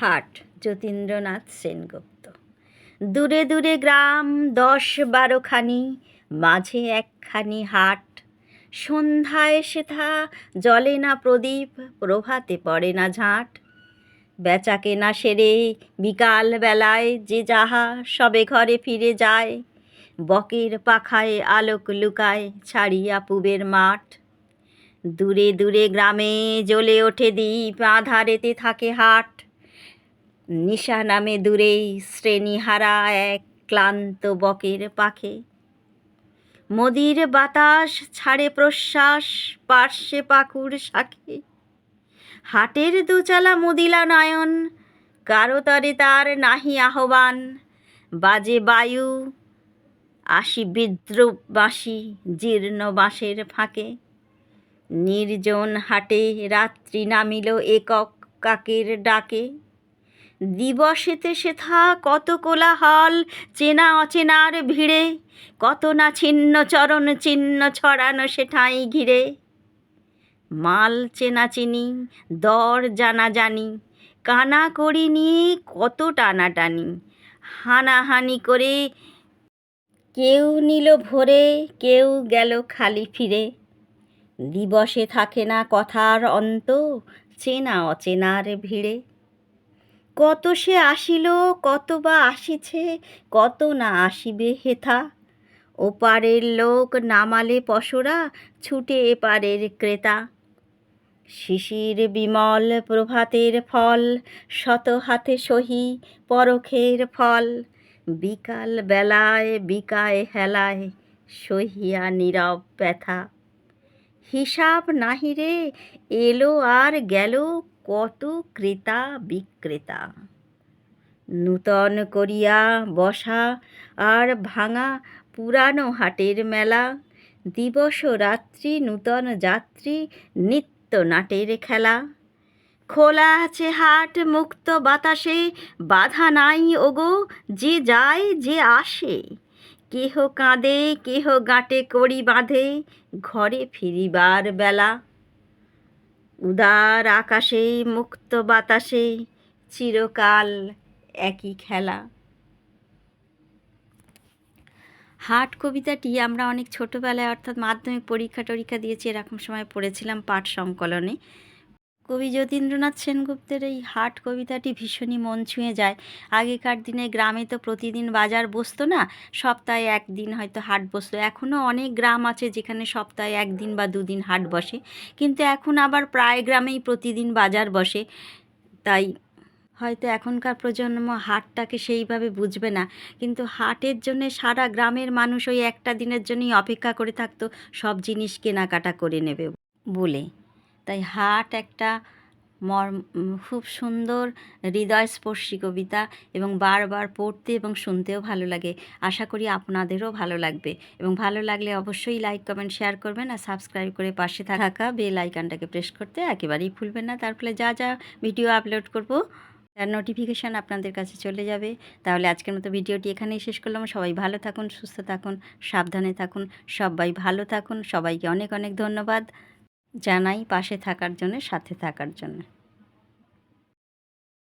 হাট যতীন্দ্রনাথ সেনগুপ্ত। দূরে দূরে গ্রাম দশ বারোখানি, মাঝে একখানি হাট। সন্ধ্যায় সেথা জলে না প্রদীপ, প্রভাতে পড়ে না ঝাঁট। বেচা কেনা সেরে বিকাল বেলায় যে যাহা সবে ঘরে ফিরে যায়, বকের পাখায় আলোক লুকায় ছাড়িয়া পুবের মাঠ। দূরে দূরে গ্রামে জ্বলে ওঠে দ্বীপ, আধারেতে থাকে হাট। নিশা নামে দূরেই শ্রেণীহারা এক ক্লান্ত বকের পাখে। মদির বাতাস ছাড়ে প্রশ্বাস পার্শ্বে পাকুর শাখে। হাটের দুচালা মুদিলা নয়ন, কারও তরে তার নাহি আহ্বান। বাজে বায়ু, আসি বিদ্রুপ বাঁশি জীর্ণ বাঁশের ফাঁকে। নির্জন হাটে রাত্রি নামিল একক কাকের ডাকে। দিবসেতে সেথা কত কোলাহল, চেনা অচেনার ভিড়ে। কত না ছিন্ন চরণ চিহ্ন ছড়ানো সেঠাই ঘিরে। মাল চেনা চিনি, দর জানা জানি, কানা করি নিয়ে কত টানাটানি। হানাহানি করে কেউ নিল ভরে, কেউ গেল খালি ফিরে। দিবসে থাকে না কথার অন্ত, চেনা অচেনার ভিড়ে। কত সে আসিল, কত বা আসিছে, কত না আসিবে হেথা। ওপারের লোক নামালে পশরা, ছুটে এপারের ক্রেতা। শিশির বিমল প্রভাতের ফল, শত হাতে সহি পরখের ফল। বিকাল বেলায়, বিকায় হেলায় সহিয়া নীরব ব্যথা। হিসাব নাহিরে এলো আর গেল কত ক্রেতা বিক্রেতা। নূতন করিয়া বসা আর ভাঙা পুরানো হাটের মেলা, দিবস রাত্রি নূতন যাত্রী নিত্য নাটের খেলা। খোলা আছে হাট মুক্ত বাতাসে, বাধা নাই ওগো যে যায় যে আসে। কেহ কাঁদে, কেহ গাঁটে কড়ি বাঁধে, ঘরে ফিরিবার বেলা। উদার আকাশে মুক্ত বাতাসে চিরকাল একই খেলা। হাট কবিতাটি আমরা অনেক ছোটোবেলায় অর্থাৎ মাধ্যমিক পরীক্ষা টরীক্ষা দিয়েছি, এরকম সময় পড়েছিলাম পাঠ সংকলনে। কবি যতীন্দ্রনাথ সেনগুপ্তের এই হাট কবিতাটি ভীষণই মন ছুঁয়ে যায়। আগেকার দিনে গ্রামে তো প্রতিদিন বাজার বসতো না, সপ্তাহে একদিন হয়তো হাট বসতো এখনও অনেক গ্রাম আছে যেখানে সপ্তাহে একদিন বা দুদিন হাট বসে। কিন্তু এখন আবার প্রায় গ্রামেই প্রতিদিন বাজার বসে। তাই হয়তো এখনকার প্রজন্ম হাটটাকে সেইভাবে বুঝবে না। কিন্তু হাটের জন্যে সারা গ্রামের মানুষ ওই একটা দিনের জন্যই অপেক্ষা করে থাকতো, সব জিনিস কেনাকাটা করে নেবে বলে। তাই হাট একটা মর খুব সুন্দর হৃদয়স্পর্শী কবিতা এবং বারবার পড়তে এবং শুনতেও ভালো লাগে। আশা করি আপনাদেরও ভালো লাগবে। এবং ভালো লাগলে অবশ্যই লাইক কমেন্ট শেয়ার করবেন আর সাবস্ক্রাইব করে পাশে থাকা বেল আইকনটাকে প্রেস করতে একেবারেই ভুলবেন না। তার ফলে যা যা ভিডিও আপলোড করব, তার নোটিফিকেশান আপনাদের কাছে চলে যাবে। তাহলে আজকের মতো ভিডিওটি এখানেই শেষ করলাম। সবাই ভালো থাকুন, সুস্থ থাকুন, সাবধানে থাকুন, সবাই ভালো থাকুন। সবাইকে অনেক অনেক ধন্যবাদ। জানাই পাশে থাকার জন্য সাথে থাকার জন্য।